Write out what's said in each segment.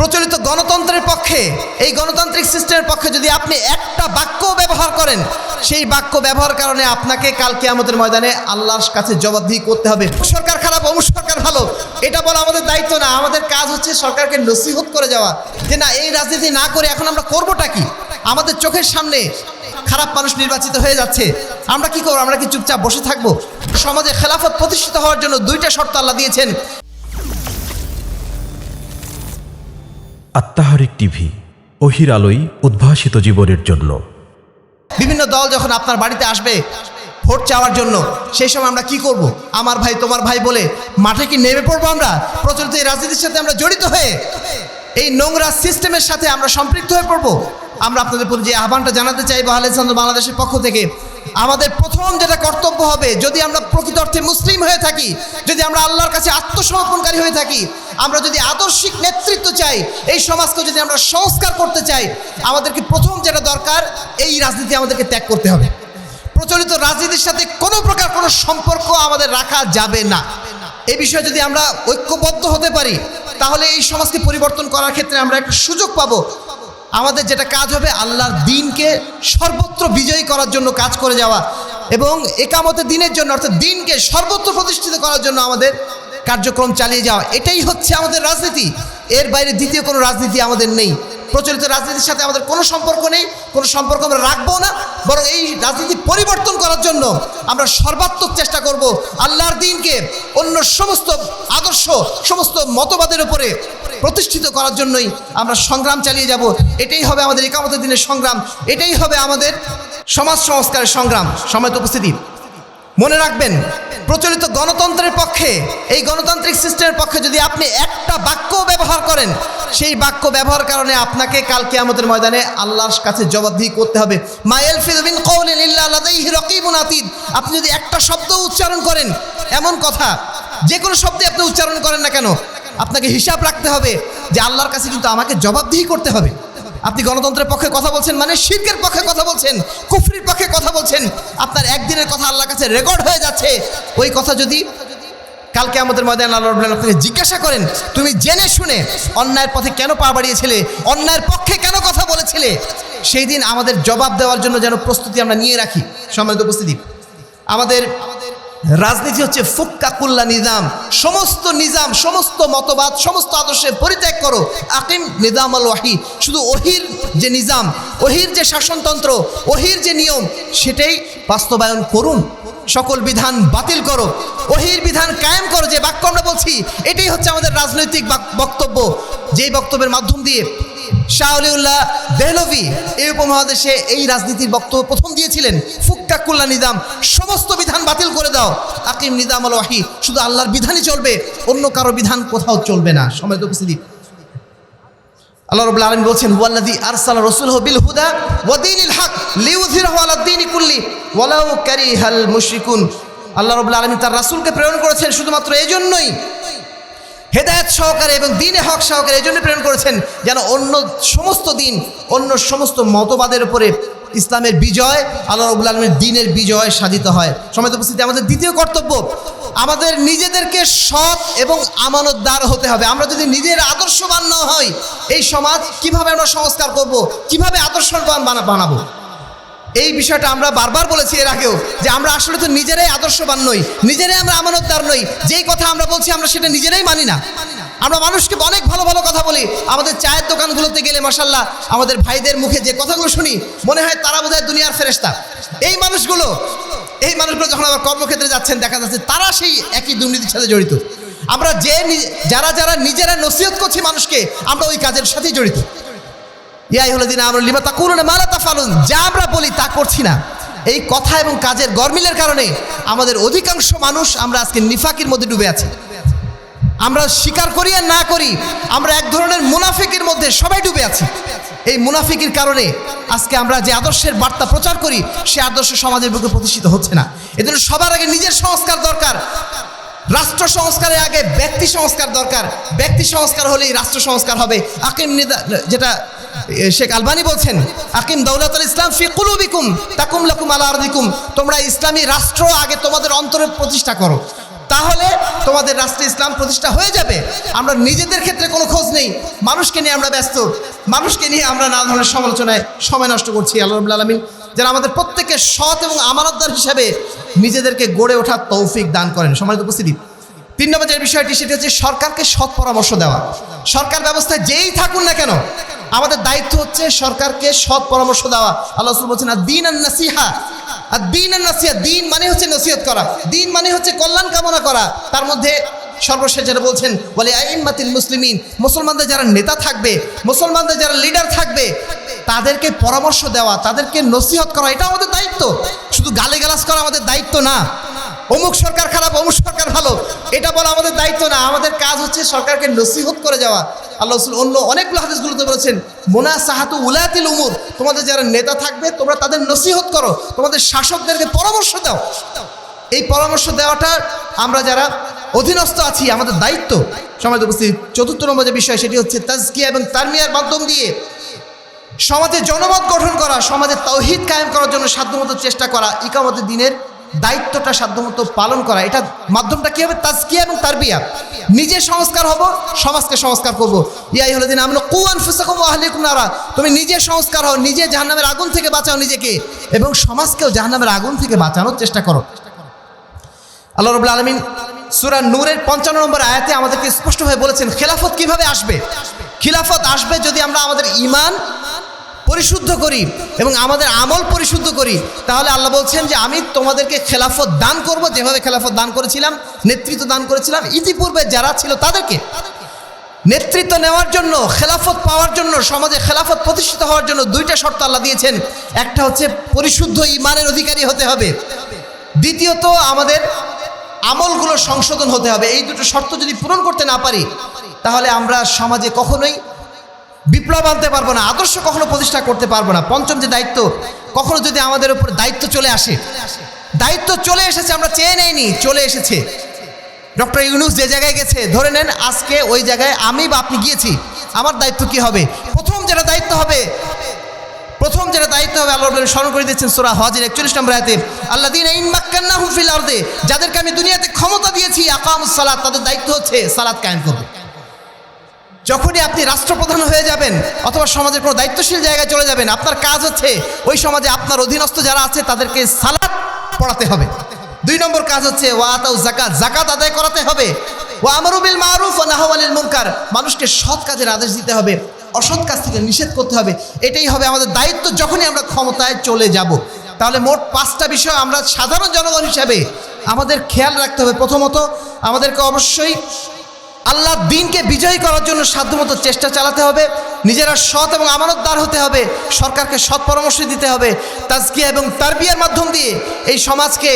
প্রচলিত গণতন্ত্রের পক্ষে, এই গণতান্ত্রিক সিস্টেমের পক্ষে যদি আপনি একটা বাক্য ব্যবহার করেন, সেই বাক্য ব্যবহার কারণে আপনাকে কালকে আমাদের ময়দানে আল্লাহর কাছে জবাবদিহি করতে হবে। সরকার খারাপ, অমুক সরকার ভালো। এটা বলা আমাদের দায়িত্ব না। আমাদের কাজ হচ্ছে সরকারকে নসিহত করে যাওয়া। যে না, এই রাজনীতি না করে এখন আমরা করবোটা কি? আমাদের চোখের সামনে খারাপ মানুষ নির্বাচিত হয়ে যাচ্ছে। আমরা কি করব? আমরা কি চুপচাপ বসে থাকব? সমাজে খেলাফত প্রতিষ্ঠিত হওয়ার জন্য দুইটা শর্ত আল্লাহ দিয়েছেন। আত্মাহারিক টিভি, অহির আলোই উদ্ভাসিত জীবনের জন্য। বিভিন্ন দল যখন আপনার বাড়িতে আসবে, ভোট চাওয়ার জন্য, সেই সময় আমরা কি করব? আমার ভাই, তোমার ভাই বলে, মাঠে কি নেমে পড়ব আমরা? প্রচলিত এই রাজনীতির সাথে আমরা জড়িত হয়ে, এই নোংরা সিস্টেমের সাথে আমরা সম্পৃক্ত হয়ে পড়ব। আমরা আপনাদের প্রতি যে আহ্বানটা জানাতে চাই বাহালিসান্দ বাংলাদেশের পক্ষ থেকে আমাদের প্রথম যেটা কর্তব্য হবে, যদি আমরা প্রকৃত অর্থে মুসলিম হয়ে থাকি, যদি আমরা আল্লাহর কাছে আত্মসমর্পণকারী হয়ে থাকি, আমরা যদি আদর্শিক নেতৃত্ব চাই, এই সমাজকে যদি আমরা সংস্কার করতে চাই আমাদেরকে প্রথম যেটা দরকার, এই রাজনীতি আমাদেরকে ত্যাগ করতে হবে। প্রচলিত রাজনীতির সাথে কোনো প্রকার কোনো সম্পর্ক আমাদের রাখা যাবে না। এই বিষয়ে যদি আমরা ঐক্যবদ্ধ হতে পারি, তাহলে এই সমাজকে পরিবর্তন করার ক্ষেত্রে আমরা একটা সুযোগ পাবো। আমাদের যেটা কাজ হবে আল্লাহর দিনকে সর্বত্র বিজয়ী করার জন্য কাজ করে যাওয়া এবং একামতের দিনের জন্য, অর্থাৎ দিনকে সর্বত্র প্রতিষ্ঠিত করার জন্য আমাদের কার্যক্রম চালিয়ে যাওয়া। এটাই হচ্ছে আমাদের রাজনীতি। এর বাইরে দ্বিতীয় কোনো রাজনীতি আমাদের নেই। প্রচলিত রাজনীতির সাথে আমাদের কোনো সম্পর্ক নেই। কোনো সম্পর্ক আমরা রাখব না। বরং এই রাজনীতি পরিবর্তন করার জন্য আমরা সর্বাত্মক চেষ্টা করব আল্লাহর দিনকে অন্য সমস্ত আদর্শ, সমস্ত মতবাদের উপরে প্রতিষ্ঠিত করার জন্যই আমরা সংগ্রাম চালিয়ে যাব। এটাই হবে আমাদের একামতের দিনের সংগ্রাম। এটাই হবে আমাদের সমাজ সংস্কারের সংগ্রাম। সময় উপস্থিতি, মনে রাখবেন, প্রচলিত গণতন্ত্রের পক্ষে, এই গণতান্ত্রিক সিস্টেমের পক্ষে যদি আপনি একটা বাক্য ব্যবহার করেন, সেই বাক্য ব্যবহার কারণে আপনাকে কালকে আমাদের ময়দানে আল্লাহর কাছে জবাবদিহি করতে হবে। আতিদ। আপনি যদি একটা শব্দ উচ্চারণ করেন, এমন কথা যে কোনো শব্দে আপনি উচ্চারণ করেন না কেন আপনাকে হিসাব রাখতে হবে যে আল্লাহর কাছে কিন্তু আমাকে জবাবদিহি করতে হবে। আপনি গণতন্ত্রের পক্ষে কথা বলছেন মানে শিল্পের পক্ষে কথা বলছেন, কুফরির পক্ষে কথা বলছেন, আপনার একদিনের কথা আল্লাহর কাছে রেকর্ড হয়ে যাচ্ছে। ওই কথা যদি কালকে আমাদের ময়দান আল্লাহ রব্বুল আপনাকে জিজ্ঞাসা করেন, তুমি জেনে শুনে অন্যায়ের পথে কেন পা বাড়িয়েছিলে, অন্যায়ের পক্ষে কেন কথা বলেছিলে, সেই দিন আমাদের জবাব দেওয়ার জন্য যেন প্রস্তুতি আমরা নিয়ে রাখি। সম্মানিত উপস্থিতি, আমাদের রাজনীতি হচ্ছে ফুক্কাকুল্লা নিজাম। সমস্ত নিজাম, সমস্ত মতবাদ, সমস্ত আদর্শে পরিত্যাগ করো। আকিম নিজাম আল ওয়াহি। শুধু ওহির যে নিজাম, ওহির যে শাসনতন্ত্র, ওহির যে নিয়ম, সেটাই বাস্তবায়ন করুন। সকল বিধান বাতিল করো। ওহির বিধান কায়েম করো, যে বাক্য আমরা বলছি, এটাই হচ্ছে আমাদের রাজনৈতিক বাক- বক্তব্য। যেই বক্তব্যের মাধ্যম দিয়ে শাহ আলিউল্লাহ দেহলভি এই উপমহাদেশে এই রাজনীতির বক্তব্য প্রথম দিয়েছিলেন। ফুক্কাকুল্লা নিদাম সমস্ত বিধান বাতিল করে দাও। আকিম নিদাম আল ওয়াহি, শুধু আল্লাহর বিধানই চলবে, অন্য কারও বিধান কোথাও চলবে না। সময় উপস্থিতি আল্লাহ রাব্বুল আলামিন বলছেন বিল হুদা কুল্লি আল্লাহ তার রাসূলকে প্রেরণ করেছেন শুধুমাত্র এই জন্যই হেদায়েত সহকারে এবং দিনে হক সহকারে এই জন্য প্রেরণ করেছেন যেন অন্য সমস্ত দিন, অন্য সমস্ত মতবাদের উপরে ইসলামের বিজয়, আল্লাহ রবুল আলমের দিনের বিজয় সাধিত হয়। সময় উপস্থিতি আমাদের দ্বিতীয় কর্তব্য। আমাদের নিজেদেরকে সৎ এবং আমানতদার হতে হবে। আমরা যদি নিজের আদর্শবান না হই, এই সমাজ কীভাবে আমরা সংস্কার করব? কীভাবে আদর্শবান বানা- বানাবো? এই বিষয়টা আমরা বারবার বলেছি এর আগেও, যে আমরা আসলে তো নিজেরাই আদর্শবান নই, নিজেরাই আমরা আমানতদার নই। যেই কথা আমরা বলছি, আমরা সেটা নিজেরাই মানি না। আমরা মানুষকে অনেক ভালো ভালো কথা বলি। আমাদের চায়ের দোকানগুলোতে গেলে মাসাল্লাহ আমাদের ভাইদের মুখে যে কথাগুলো শুনি, মনে হয় তারা বোধহয় দুনিয়ার ফেরেস্তা এই মানুষগুলো এই মানুষগুলো যখন আবার কর্মক্ষেত্রে যাচ্ছেন, দেখা যাচ্ছে তারা সেই একই দুর্নীতির সাথে জড়িত। আমরা যে যারা যারা নিজেরা নসিহত করছি মানুষকে, আমরা ওই কাজের সাথেই জড়িত। ইয়াই হলো দিন আমরা লিমা তা করুন মালা তা ফালুন যা আমরা বলি তা করছি না। এই কথা এবং কাজের গরমিলের কারণে আমাদের অধিকাংশ মানুষ আমরা আজকে নিফাকির মধ্যে ডুবে আছি। আমরা স্বীকার করি আর না করি, আমরা এক ধরনের মুনাফিকের মধ্যে সবাই ডুবে আছি। এই মুনাফিকের কারণে আজকে আমরা যে আদর্শের বার্তা প্রচার করি, সে আদর্শ সমাজের বুকে প্রতিষ্ঠিত হচ্ছে না। এজন্য সবার আগে নিজের সংস্কার দরকার। রাষ্ট্র সংস্কারের আগে ব্যক্তি সংস্কার দরকার। ব্যক্তি সংস্কার হলেই রাষ্ট্র সংস্কার হবে। আকিম নিদা, যেটা শেখ আলবানি বলছেন, আকিম দৌলাতুল ইসলাম ফি কুলুবিকুম তাকুম লাকুম আলা আরদিকুম। তোমরা ইসলামী রাষ্ট্র আগে তোমাদের অন্তরে প্রতিষ্ঠা করো। তাহলে তোমাদের রাষ্ট্রে ইসলাম প্রতিষ্ঠা হয়ে যাবে। আমরা নিজেদের ক্ষেত্রে কোনো খোঁজ নেই। মানুষকে নিয়ে আমরা ব্যস্ত। মানুষকে নিয়ে আমরা নানা ধরনের সমালোচনায় সময় নষ্ট করছি। আল্লাহ আলমিন যারা আমাদের প্রত্যেকের সৎ এবং আমানতদার হিসাবে নিজেদেরকে গড়ে ওঠার তৌফিক দান করেন। সম্মানিত উপস্থিতি, তিন নম্বর যে বিষয়টি সেটি হচ্ছে সরকারকে সৎ পরামর্শ দেওয়া। সরকার ব্যবস্থায় যেই থাকুন না কেন, আমাদের দায়িত্ব হচ্ছে সরকারকে সৎ পরামর্শ দেওয়া। আল্লাহ রসুল বলছেন আর দিন আর নাসিহা আর দিন আর নাসিহা দিন মানে হচ্ছে নসিহত করা। দিন মানে হচ্ছে কল্যাণ কামনা করা। তার মধ্যে সর্বশেষ যেটা বলছেন বলে আইনমাতিল মুসলিমিন। মুসলমানদের যারা নেতা থাকবে, মুসলমানদের যারা লিডার থাকবে তাদেরকে পরামর্শ দেওয়া, তাদেরকে নসিহত করা, এটা আমাদের দায়িত্ব। শুধু গালিগালাজ করা আমাদের দায়িত্ব না। অমুক সরকার খারাপ, অমুক সরকার ভালো। এটা বলা আমাদের দায়িত্ব না। আমাদের কাজ হচ্ছে সরকারকে নসিহত করে যাওয়া। আল্লাহ রসুল অন্য অনেকগুলো হাদিসগুলোতে বলেছেন মোনা সাহাতু উলাতিল উমুর। তোমাদের যারা নেতা থাকবে, তোমরা তাদের নসিহত করো। তোমাদের শাসকদেরকে পরামর্শ দাও। এই পরামর্শ দেওয়াটা আমরা যারা অধীনস্থ আছি, আমাদের দায়িত্ব। সমাজ উপস্থিত, চতুর্থ নম্বর যে বিষয়, সেটি হচ্ছে তাজকিয়া এবং তারমিয়ার মাধ্যম দিয়ে সমাজে জনমত গঠন করা, সমাজে তৌহিদ কায়েম করার জন্য সাধ্যমতো চেষ্টা করা, ইকামতের দিনের দায়িত্বটা সাধ্যমতো পালন করা, এটা মাধ্যমটা কী হবে? তাজকিয়া এবং তারবিয়া। নিজে সংস্কার হব, সমাজকে সংস্কার করব। ইয়াই হলো দিন আমরা কুয়ান ফুসাকুম আহলিকুম নারা। তুমি নিজে সংস্কার হও, নিজে জাহান্নামের আগুন থেকে বাঁচাও নিজেকে এবং সমাজকেও জাহান্নামের আগুন থেকে বাঁচানোর চেষ্টা করো। আল্লাহ রবুল্লা আলমিন সুরা নূরের পঞ্চান্ন নম্বর আয়াতে আমাদেরকে স্পষ্টভাবে বলেছেন, খেলাফত কীভাবে আসবে? খিলাফত আসবে যদি আমরা আমাদের ইমান পরিশুদ্ধ করি এবং আমাদের আমল পরিশুদ্ধ করি, তাহলে আল্লাহ বলছেন যে আমি তোমাদেরকে খেলাফত দান করব, যেভাবে খেলাফত দান করেছিলাম, নেতৃত্ব দান করেছিলাম, ইতিপূর্বে যারা ছিল তাদেরকে নেতৃত্ব নেওয়ার জন্য, খেলাফত পাওয়ার জন্য, সমাজে খেলাফত প্রতিষ্ঠিত হওয়ার জন্য দুইটা শর্ত আল্লাহ দিয়েছেন। একটা হচ্ছে পরিশুদ্ধ ইমানের অধিকারী হতে হবে। দ্বিতীয়ত আমাদের আমলগুলো সংশোধন হতে হবে। এই দুটো শর্ত যদি পূরণ করতে না পারি, তাহলে আমরা সমাজে কখনোই বিপ্লব আনতে পারব না, আদর্শ কখনো প্রতিষ্ঠা করতে পারব না। পঞ্চম যে দায়িত্ব, কখনো যদি আমাদের উপর দায়িত্ব চলে আসে, দায়িত্ব চলে এসেছে, আমরা চেয়ে নেইনি, চলে এসেছে। ডক্টর ইউনুস যে জায়গায় গেছে, ধরে নেন আজকে ওই জায়গায় আমি বা আপনি গিয়েছি, আমার দায়িত্ব কি হবে? প্রথম যেটা দায়িত্ব হবে, প্রথম যেটা দায়িত্ব হবে, আল্লাহ স্মরণ করে দিচ্ছেন সোরা হজের একচল্লিশ নম্বর আয়তে আল্লাহ দিন ইন মাক্কান্না হুফিল আর্দে, যাদেরকে আমি দুনিয়াতে ক্ষমতা দিয়েছি আকাম সালাত, তাদের দায়িত্ব হচ্ছে সালাত কায়েম করবে। যখনই আপনি রাষ্ট্রপ্রধান হয়ে যাবেন অথবা সমাজের কোনো দায়িত্বশীল জায়গায় চলে যাবেন, আপনার কাজ হচ্ছে ওই সমাজে আপনার অধীনস্থ যারা আছে তাদেরকে সালাত পড়াতে হবে। দুই নম্বর কাজ হচ্ছে ওয়াতাউ জাকাত জাকাত আদায় করাতে হবে। ও আমরুবিল মারুফ ও নাহওয়ালিল মুনকার, মানুষকে সৎ কাজের আদেশ দিতে হবে, অসৎ কাজ থেকে নিষেধ করতে হবে। এটাই হবে আমাদের দায়িত্ব যখনই আমরা ক্ষমতায় চলে যাব। তাহলে মোট পাঁচটা বিষয় আমরা সাধারণ জনগণ হিসাবে আমাদের খেয়াল রাখতে হবে। প্রথমত, আমাদেরকে অবশ্যই আল্লাহ দিনকে বিজয়ী করার জন্য সাধ্যমতো চেষ্টা চালাতে হবে, নিজেরা সৎ এবং আমানতদার হতে হবে, সরকারকে সৎ পরামর্শ দিতে হবে, তাজকিয়া এবং তারবিয়ার মাধ্যম দিয়ে এই সমাজকে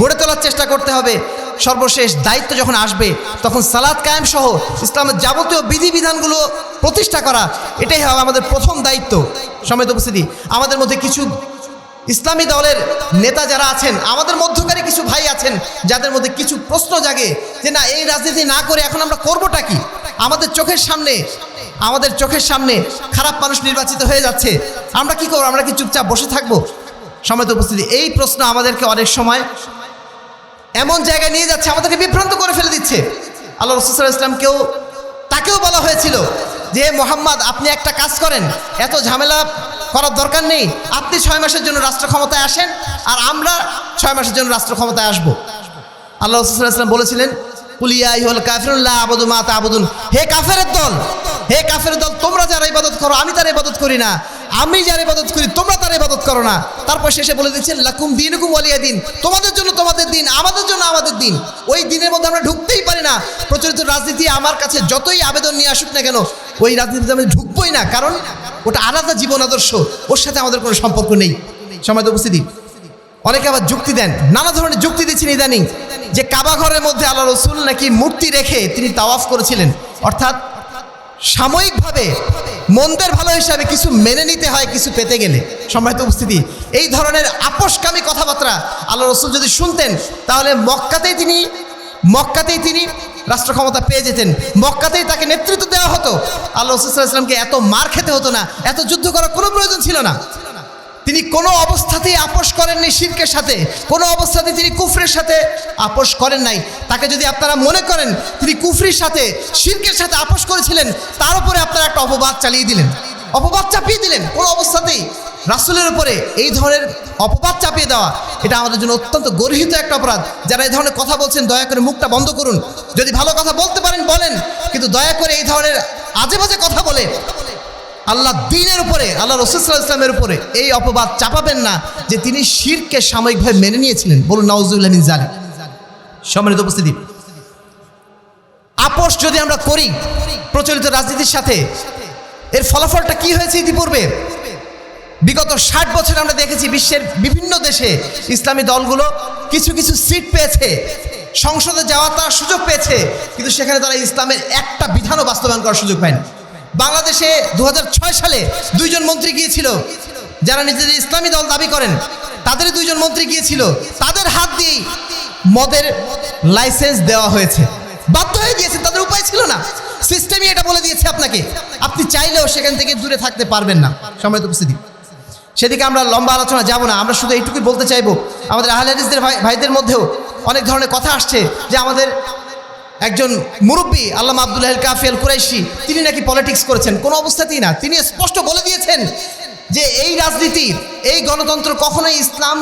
গড়ে তোলার চেষ্টা করতে হবে। সর্বশেষ দায়িত্ব যখন আসবে, তখন সালাদ কায়েম সহ ইসলামের যাবতীয় বিধিবিধানগুলো প্রতিষ্ঠা করা, এটাই হবে আমাদের প্রথম দায়িত্ব। সমেত উপস্থিতি, আমাদের মধ্যে কিছু ইসলামী দলের নেতা যারা আছেন, আমাদের মধ্যকারী কিছু ভাই আছেন, যাদের মধ্যে কিছু প্রশ্ন জাগে যে না, এই রাজনীতি না করে এখন আমরা করবোটা কি? আমাদের চোখের সামনে, আমাদের চোখের সামনে খারাপ মানুষ নির্বাচিত হয়ে যাচ্ছে। আমরা কি করব? আমরা কি চুপচাপ বসে থাকব? সময় উপস্থিতি, এই প্রশ্ন আমাদেরকে অনেক সময় এমন জায়গায় নিয়ে যাচ্ছে, আমাদেরকে বিভ্রান্ত করে ফেলে দিচ্ছে। আল্লাহ রসুল ইসলামকেও তাকেও বলা হয়েছিল যে, মোহাম্মদ, আপনি একটা কাজ করেন, এত ঝামেলা করার দরকার নেই। আপনি ছয় মাসের জন্য রাষ্ট্র ক্ষমতায় আসেন আর আমরা ছয় মাসের জন্য রাষ্ট্র ক্ষমতায় আসব। আল্লাহ রসুল বলেছিলেন কুলিয়া ইহল কাফিরুল্লাহ আবদু মা আবুদুন হে কাফেরের দল, হে কাফের দল, তোমরা যারা ইবাদত করো, আমি তার ইবাদত করি না। আমি যার ইবাদত করি, তোমরা তার ইবাদত করো না। তারপর শেষে বলে দিচ্ছেন, লাকুম দিন হুকুম ওয়ালিয়া দিন। তোমাদের জন্য তোমাদের দিন, আমাদের জন্য আমাদের দিন। ওই দিনের মধ্যে আমরা ঢুকতেই পারি না। প্রচলিত রাজনীতি আমার কাছে যতই আবেদন নিয়ে আসুক না কেন ওই রাজনীতিতে আমি ঢুকবোই না, কারণ ওটা আলাদা জীবন আদর্শ। ওর সাথে আমাদের কোনো সম্পর্ক নেই। সময় উপস্থিতি, অনেকে আবার যুক্তি দেন, নানা ধরনের যুক্তি দিচ্ছেন ইদানিং, যে কাবা ঘরের মধ্যে আল্লাহ রসুল নাকি মূর্তি রেখে তিনি তাওয়াফ করেছিলেন। অর্থাৎ সাময়িকভাবে মন্দের ভালো হিসাবে কিছু মেনে নিতে হয়, কিছু পেতে গেলে। সম্মানিত উপস্থিতি, এই ধরনের আপোষকামী কথাবার্তা আল্লাহ রসুল যদি শুনতেন, তাহলে মক্কাতেই তিনি মক্কাতেই তিনি রাষ্ট্র ক্ষমতা পেয়ে যেতেন। মক্কাতেই তাকে নেতৃত্ব দেওয়া হতো। আল্লাহ রসুলামকে এত মার খেতে হতো না, এত যুদ্ধ করার কোনো প্রয়োজন ছিল না। তিনি কোনো অবস্থাতেই আপোষ করেননি শিরকের সাথে, কোনো অবস্থাতেই তিনি কুফরের সাথে আপোষ করেন নাই। তাকে যদি আপনারা মনে করেন, তিনি কুফরির সাথে, শিরকের সাথে আপোষ করেছিলেন, তার উপরে আপনারা একটা অপবাদ চালিয়ে দিলেন। অপবাদ চাপিয়ে দিলেন, কোনো অবস্থাতেই। রাসুলের উপরে এই ধরনের অপবাদ চাপিয়ে দেওয়া, এটা আমাদের জন্য অত্যন্ত গর্হিত একটা অপরাধ। যারা এই ধরনের কথা বলছেন, দয়া করে মুখটা বন্ধ করুন। যদি ভালো কথা বলতে পারেন, বলেন। কিন্তু দয়া করে এই ধরনের আজে বাজে কথা বলে। আল্লাহ দিনের উপরে, আল্লাহ রসুল্লাহ ইসলামের উপরে এই অপবাদ চাপাবেন না যে তিনি শিরকে সাময়িকভাবে মেনে নিয়েছিলেন। বলুন নওয়াজুল্লাহ জালি সম্মানিত উপস্থিতি। আপোষ যদি আমরা করি প্রচলিত রাজনীতির সাথে, এর ফলাফলটা কি হয়েছে ইতিপূর্বে? বিগত ষাট বছর আমরা দেখেছি বিশ্বের বিভিন্ন দেশে ইসলামী দলগুলো কিছু কিছু সিট পেয়েছে, সংসদে যাওয়ার তারা সুযোগ পেয়েছে, কিন্তু সেখানে তারা ইসলামের একটা বিধানও বাস্তবায়ন করার সুযোগ পায়নি। বাংলাদেশে দু হাজার ছয় সালে দুইজন মন্ত্রী গিয়েছিল, যারা নিজেদের ইসলামী দল দাবি করেন। তাদের দুইজন মন্ত্রী গিয়েছিল, তাদের হাত দিয়েই মদের লাইসেন্স দেওয়া হয়েছে। বাধ্য হয়ে গিয়েছে তাদের উপায় ছিল না। সিস্টেমই এটা বলে দিয়েছে আপনাকে। আপনি চাইলেও সেখান থেকে দূরে থাকতে পারবেন না। সময় উপস্থিতি। সেদিকে আমরা লম্বা আলোচনা যাব না, আমরা শুধু এইটুকুই বলতে চাইব। আমাদের আহলাদিসদের ভাই ভাইদের মধ্যেও অনেক ধরনের কথা আসছে যে আমাদের একজন মুরব্বী আল্লাহ আব্দুল্লাহ কাফিয়াল কুরাইশি, তিনি নাকি পলিটিক্স করেছেন। কোনো অবস্থাতেই না। তিনি স্পষ্ট বলে দিয়েছেন যে এই রাজনীতি, এই গণতন্ত্র কখনোই ইসলাম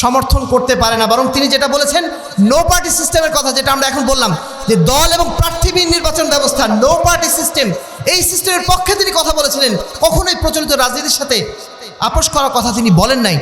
সমর্থন করতে পারে না। বরং তিনি যেটা বলেছেন নো পার্টি সিস্টেমের কথা, যেটা আমরা এখন বললাম, যে দল এবং প্রার্থীবিহীন নির্বাচন ব্যবস্থা নো পার্টি সিস্টেম এই সিস্টেমের পক্ষে তিনি কথা বলেছিলেন। কখনোই প্রচলিত রাজনীতির সাথে আপোষ করার কথা তিনি বলেন নাই।